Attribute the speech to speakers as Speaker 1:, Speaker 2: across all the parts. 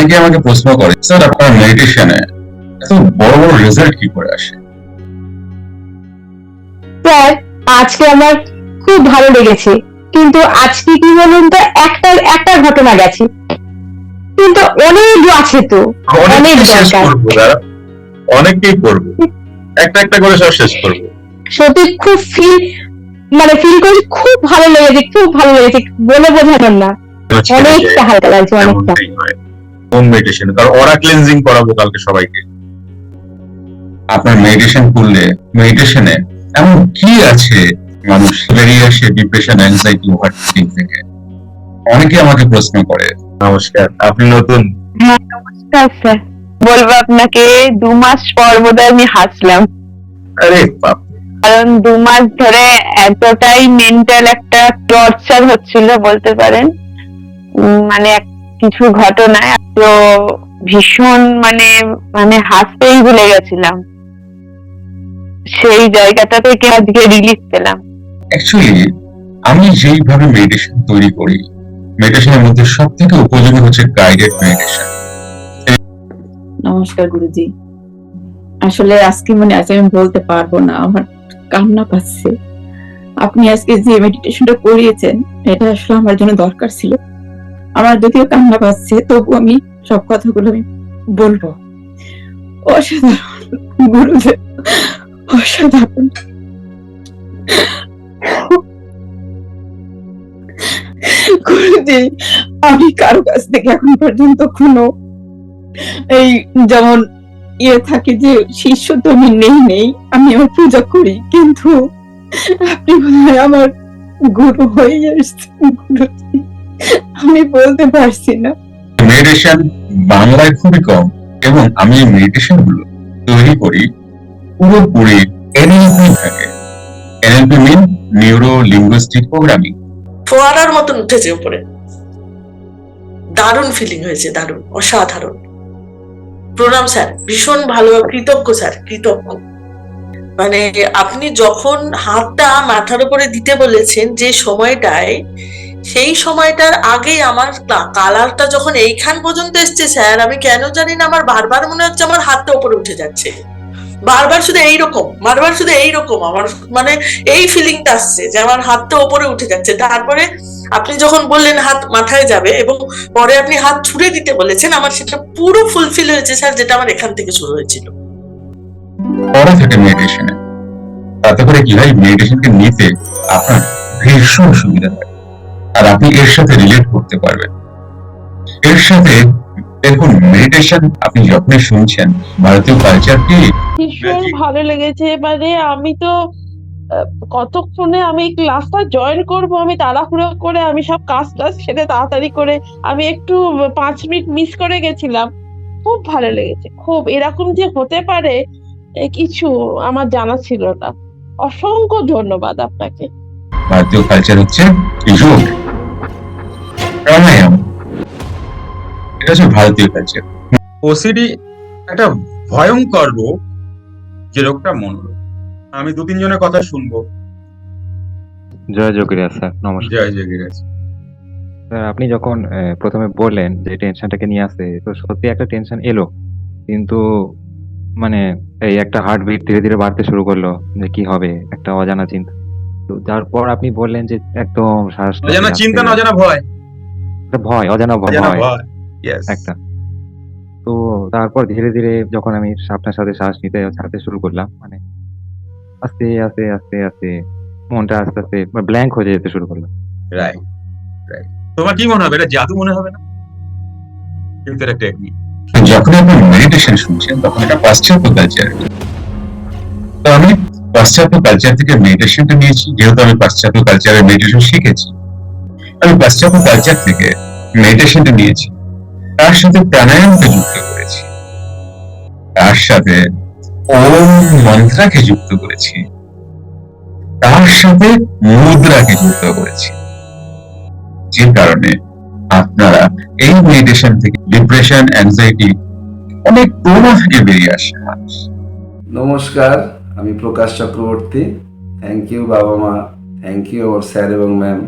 Speaker 1: অনেকে আমাকে প্রশ্ন করে স্যার আপনার মেডিটেশনে এত বড় বড় রেজাল্ট কি করে আসে?
Speaker 2: স্যার আজকে আমার খুব ভালো লেগেছে। কিন্তু আজকে কি বলুন তো একটা একটা ঘটনা গেছে। কিন্তু অনেক আছে তো অনেক দরকার।
Speaker 1: করব দাদা অনেককেই একটা একটা করে সব শেষ করব।
Speaker 2: সত্যি খুব ফিল মানে ফিল করছি খুব ভালো লেগেছে খুব ভালো লেগেছে। বলে বোঝানোর না। অনেকটা হালকা লাগছে অনেকটা।
Speaker 1: হোম মেডিটেশন কারণ ওরা ক্লিনজিং করাবো কালকে সবাইকে। আপনার মেডিটেশন করলে মেডিটেশনে এমন কি আছে? মানুষ বেরিয়ে আসে ডিপ্রেশন অ্যাংজাইটি ওভারথিঙ্কিং থেকে। অনেকে আমাকে প্রশ্ন করে। নমস্কার আপনি নতুন?
Speaker 3: আচ্ছা বলব আপনাকে দু মাস পর বোধহয় আমি হাসলাম।
Speaker 1: আরে বাপ।
Speaker 3: কারণ দু মাস ধরে এতটাই মেন্টাল একটা টর্চার হচ্ছিল বলতে পারেন। উম, মানে এক- কিছু ঘটনায় তো ভীষণ মানে মানে হাসতেই ভুলে গেছিলাম। সেই জায়গাটা থেকে আজকে রিলিফ পেলাম।
Speaker 1: অ্যাকচুয়ালি আমি যেইভাবে মেডিটেশন তৈরি করি মেডিটেশনের মধ্যে সব থেকে উপযোগী হচ্ছে গাইডেড মেডিটেশন
Speaker 4: নমস্কার গুরুজি। আসলে আজকে মনে আছে আমি বলতে পারব না আমার কান্না পাচ্ছে। আপনি আজকে যে মেডিটেশনটা করিয়েছেন এটা আসলে আমার জন্য দরকার ছিল। আমার যদিও কান্না পাচ্ছে তবু আমি সব কথাগুলো আমি বলব। অসাধারণ গুরুদেব, অসাধারণ। আমি কারও কাছ থেকে এখন পর্যন্ত কোনো এই যেমন ইয়ে থাকে যে শিষ্য তো আমি নেই নেই, আমি আমার পূজা করি, কিন্তু আপনি বোধহয় আমার গুরু হয়ে এসছেন, গুরুজি। আমি বলতে পারছি না।
Speaker 1: মেডিটেশন বাংলায় খুবই কম এবং আমি এই মেডিটেশনগুলো তৈরি করি পুরোপুরি এনএলপি থাকে। NLP mean neuro linguistic programming
Speaker 5: ফোয়ারার মতন উঠেছে উপরে। দারুণ ফিলিং হয়েছে দারুণ অসাধারণ। প্রণাম স্যার ভীষণ ভালো কৃতজ্ঞ স্যার কৃতজ্ঞ। মানে আপনি যখন হাতটা মাথার উপরে দিতে বলেছেন যে সময়টায় সেই সময়টার আগে আমার কালারটা যখন এইখান পর্যন্ত এসছে, স্যার, আমি কেন জানি না আমার বারবার মনে হচ্ছে আমার হাতটা উপরে উঠে যাচ্ছে। বারবার শুধু এইরকম, বারবার শুধু এইরকম আমার মানে এই ফিলিংটা আসছে যে আমার হাতটা উপরে উঠে যাচ্ছে। তারপরে আপনি যখন বললেন হাত মাথায় যাবে এবং পরে আপনি হাত ছুড়ে দিতে বলেছেন, আমার সেটা পুরো ফুলফিল হয়েছে, স্যার, যেটা আমার এখান থেকে শুরু হয়েছিল।
Speaker 1: থাকে মেডিটেশনে তাতে করে কি হয় মেডিটেশনকে নিতে আপনার ভীষণ সুবিধা হয়। আর আপনি এর সাথে রিলেট করতে পারবেন। এর সাথে দেখুন মেডিটেশন আপনি যখনই শুনছেন ভারতীয় কালচারকে
Speaker 6: ভীষণ ভালো লেগেছে। মানে আমি তো কতক্ষণে আমি ক্লাসটা জয়েন করব আমি তাড়াহুড়ো করে আমি সব কাজ টাজ সেরে তাড়াতাড়ি করে আমি একটু পাঁচ মিনিট মিস করে গেছিলাম। খুব ভালো লেগেছে খুব। এরকম যে হতে পারে কিছু আমার জানা ছিল না। অসংখ্য ধন্যবাদ আপনাকে।
Speaker 1: ভারতীয় কালচার হচ্ছে যোগ। এটা হচ্ছে ভারতীয় কালচার
Speaker 7: ওসিডি একটা ভয়ঙ্কর রোগ যে রোগটা মনোরোগ আমি দু তিনজনের কথা শুনব।
Speaker 8: জয় যোগিরাজ স্যার নমস্কার।
Speaker 7: জয়
Speaker 8: স্যার আপনি যখন প্রথমে বললেন যে টেনশনটাকে নিয়ে আসে তো সত্যি একটা টেনশন এলো। কিন্তু মানে এই একটা হার্টবিট ধীরে ধীরে বাড়তে শুরু করল যে কি হবে একটা অজানা চিন্তা। তো তারপর আপনি বললেন যে একদম
Speaker 7: অজানা চিন্তা না অজানা ভয়?
Speaker 8: ভয়। অজানা ভয়। একটা। তো তারপর ধীরে ধীরে যখন আমি আপনার সাথে শ্বাস নিতে ছাড়তে শুরু করলাম মানে আস্তে আস্তে আস্তে আস্তে মনটা আস্তে আস্তে ব্ল্যাঙ্ক হয়ে যেতে শুরু করলাম।
Speaker 7: রাইট রাইট তোমার কি মনে হবে? এটা জাদু মনে হবে না? কিন্তু এটা টেকনিক
Speaker 1: যখন আপনি মেডিটেশন শুনছেন তখন এটা পাশ্চাত্য কালচার তো আমি পাশ্চাত্য কালচার থেকে মেডিটেশনটা নিয়েছি যেহেতু আমি পাশ্চাত্য কালচারে মেডিটেশন শিখেছি। আমি পাশ্চাত্য কালচার থেকে মেডিটেশনটা নিয়েছি। তার সাথে প্রাণায়ামকে যুক্ত করেছি। তার সাথে ওম মন্ত্রাকে যুক্ত করেছি। তার সাথে মুদ্রাকে যুক্ত করেছি। যে কারণে আপনারা এই মেডিটেশন থেকে ডিপ্রেশন অ্যাংজাইটি অনেক প্রমাণ থেকে বেরিয়ে আসে
Speaker 9: নমস্কার, আমি প্রকাশ চক্রবর্তী। থ্যাংক ইউ বাবা মা। থ্যাংক ইউ আমার স্যার এবং ম্যাম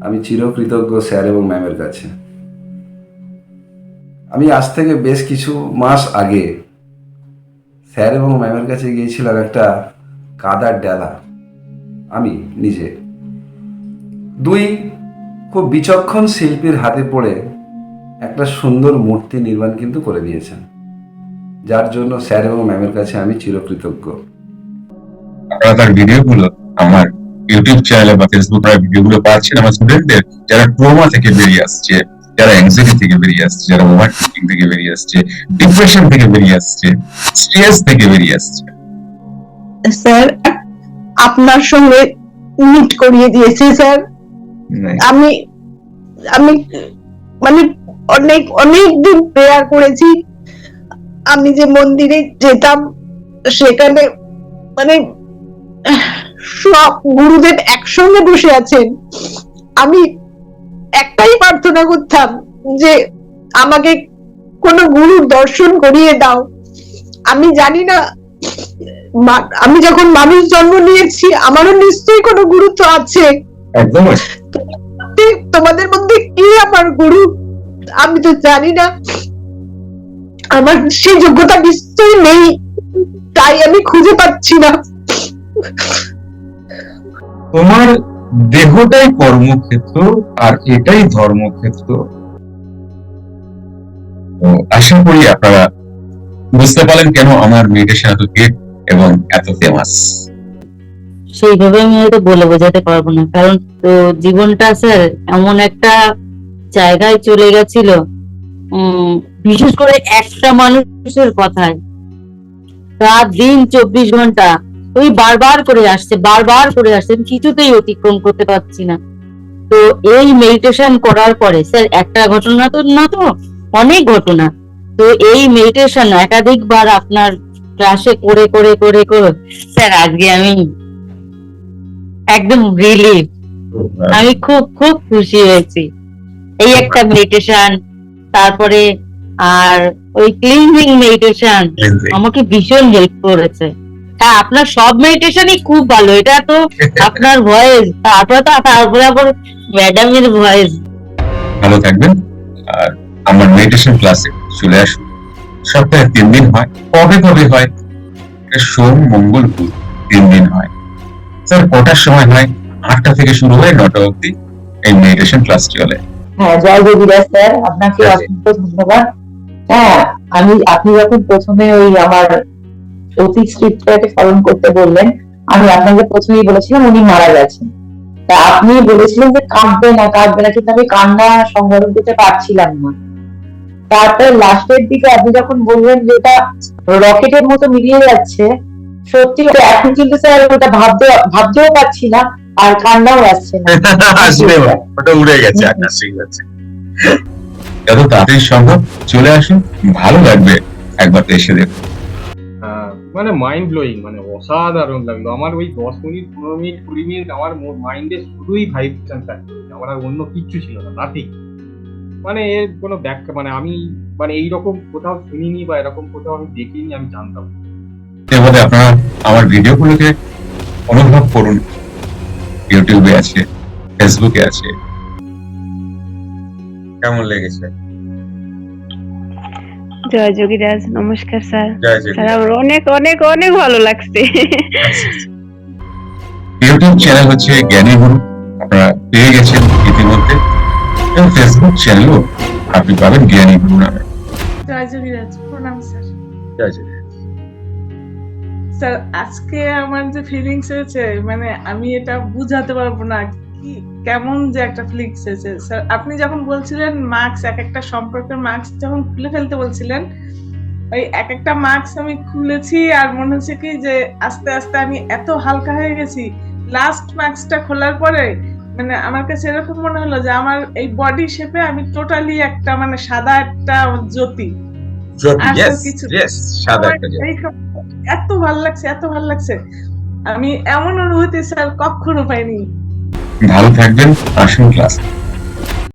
Speaker 9: আমি চিরকৃতজ্ঞ স্যার এবং ম্যামের কাছে। আমি আজ থেকে বেশ কিছু মাস আগে স্যার এবং ম্যামের কাছে গিয়েছিলাম একটা কাদার ডেলা। আমি নিজে। দুই খুব বিচক্ষণ শিল্পীর হাতে পড়ে একটা সুন্দর মূর্তি নির্মাণ কিন্তু করে দিয়েছেন। যার জন্য স্যার এবং ম্যামের কাছে আমি চিরকৃতজ্ঞ।
Speaker 1: আপনারা ভিডিওগুলো আমার ইউটিউব চ্যানেলে বা ফেসবুক ভিডিওগুলো পাচ্ছেন, আমার স্টুডেন্টদের যারা ট্রোমা থেকে বেরিয়ে আসছে যারা অ্যাংজাইটি থেকে বেরিয়ে আসছে যারা ওভার থিঙ্কিং থেকে বেরিয়ে আসছে ডিপ্রেশন থেকে বেরিয়ে আসছে স্ট্রেস থেকে বেরিয়ে আসছে।
Speaker 10: স্যার আপনার সঙ্গে মিট করিয়ে দিয়েছে স্যার। আমি আমি মানে অনেক অনেক দিন প্রেয়ার করেছি। আমি যে মন্দিরে যেতাম সেখানে মানে সব গুরুদেব একসঙ্গে বসে আছেন। আমি একটাই প্রার্থনা করতাম যে আমাকে কোনো গুরুর দর্শন করিয়ে দাও। আমি জানি না আমি যখন মানুষ জন্ম নিয়েছি আমারও নিশ্চয়ই কোনো গুরুত্ব আছে। তোমাদের মধ্যে কি আমার গুরু? আমি তো জানি না। আমার সেই যোগ্যতা নিশ্চয়ই নেই তাই আমি খুঁজে পাচ্ছি না।
Speaker 1: তোমার দেহটাই কর্মক্ষেত্র আর এটাই ধর্মক্ষেত্র। আশা করি আপনারা বুঝতে পারলেন কেন আমার মেডিটেশন এত গেট এবং এত ফেমাস
Speaker 11: সেইভাবে আমি হয়তো বলে বোঝাতে পারব না, কারণ তো জীবনটা স্যার এমন একটা জায়গায় চলে গেছিল বিশেষ করে একটা মানুষের কথায়। রাত দিন চব্বিশ ঘণ্টা ওই বারবার করে আসছে বারবার করে আসছে আমি কিছুতেই অতিক্রম করতে পারছি না। তো এই মেডিটেশন করার পরে স্যার একটা ঘটনা তো না তো অনেক ঘটনা। তো এই মেডিটেশন একাধিকবার আপনার ক্লাসে করে করে করে করে স্যার আজকে আমি একদম রিলিফ আমি খুব খুব খুশি হয়েছি। এই একটা মেডিটেশন তারপরে আর ওই ক্লিনজিং মেডিটেশন আমাকে ভীষণ হেল্প করেছে। হ্যাঁ আপনার সব মেডিটেশনই খুব ভালো। এটা তো আপনার ভয়েস তারপরে তো তারপরে আবার ম্যাডামের ভয়েস
Speaker 1: ভালো থাকবেন। আর আমার মেডিটেশন ক্লাসে চলে আসুন। সপ্তাহে তিন দিন হয় কবে কবে হয়? সোম মঙ্গল বুধ তিন দিন হয়। স্যার কটার সময় হয়? আটটা থেকে শুরু হয় নটা অবধি এই মেডিটেশন ক্লাস চলে।
Speaker 11: হ্যাঁ জয় যোগীরা স্যার আপনাকে অসংখ্য ধন্যবাদ। হ্যাঁ আমি আপনি যখন প্রথমে ওই আমার স্ক্রিপ্টটাকে স্মরণ করতে বললেন, আমি আপনাকে প্রথমেই বলেছিলাম উনি মারা গেছেন। তা আপনি বলেছিলেন যে কাঁদবে না কাঁদবে না, কিন্তু আমি কান্না সংবরণ করতে পারছিলাম না। তারপরে লাস্টের দিকে আপনি যখন বললেন যে এটা রকেটের মতো মিলিয়ে যাচ্ছে, সত্যি এখন কিন্তু স্যার ওটা ভাবতে ভাবতেও পারছি না, আর কান্নাও আসছে না।
Speaker 1: ওটা উড়ে গেছে, আকাশ আছে যত তাড়াতাড়ি সম্ভব চলে আসুন, ভালো লাগবে একবার এসে দেখুন।
Speaker 12: মানে মাইন্ড ব্লোয়িং মানে অসাধারণ লাগল। আমার ওই দশ মিনিট, পনেরো মিনিট, কুড়ি মিনিট আমার মাইন্ডে শুধুই ভাইব্রেশন থাকতো আমার আর অন্য কিচ্ছু ছিল না নাথিং মানে এর কোনো ব্যাখ্যা মানে আমি মানে এইরকম কোথাও শুনিনি বা এরকম কোথাও আমি দেখিনি, আমি জানতাম।
Speaker 1: এবারে আপনারা আমার ভিডিওগুলোকে অনুভব করুন। ইউটিউবে আছে ফেসবুকে আছে। কেমন লেগেছে?
Speaker 3: জয় যোগীরাজ নমস্কার স্যার। স্যার আমার অনেক অনেক অনেক ভালো লাগছে।
Speaker 1: ইউটিউব চ্যানেল হচ্ছে জ্ঞানী গুরু। আপনারা পেয়ে গেছেন ইতিমধ্যে। এবং ফেসবুক চ্যানেলও আপনি পাবেন জ্ঞানী গুরু নামে।
Speaker 13: জয় যোগীরাজ প্রণাম স্যার।
Speaker 1: জয়।
Speaker 13: স্যার আজকে আমার যে ফিলিংস হয়েছে মানে আমি এটা বুঝাতে পারব না। কেমন যে একটা ফিলিংস হয়েছে স্যার আপনি যখন বলছিলেন মার্কস এক একটা সম্পর্কের মার্কস যখন খুলে ফেলতে বলছিলেন ওই এক একটা মার্কস আমি খুলেছি আর মনে হচ্ছে কি যে আস্তে আস্তে আমি এত হালকা হয়ে গেছি। লাস্ট মার্কসটা খোলার পরে মানে আমার কাছে এরকম মনে হলো যে আমার এই বডি শেপে আমি টোটালি একটা মানে সাদা একটা জ্যোতি। এত ভালো লাগছে এত ভালো লাগছে। আমি এমন অনুভূতি স্যার কখনো পাইনি।
Speaker 1: ভালো থাকবেন আসুন ক্লাস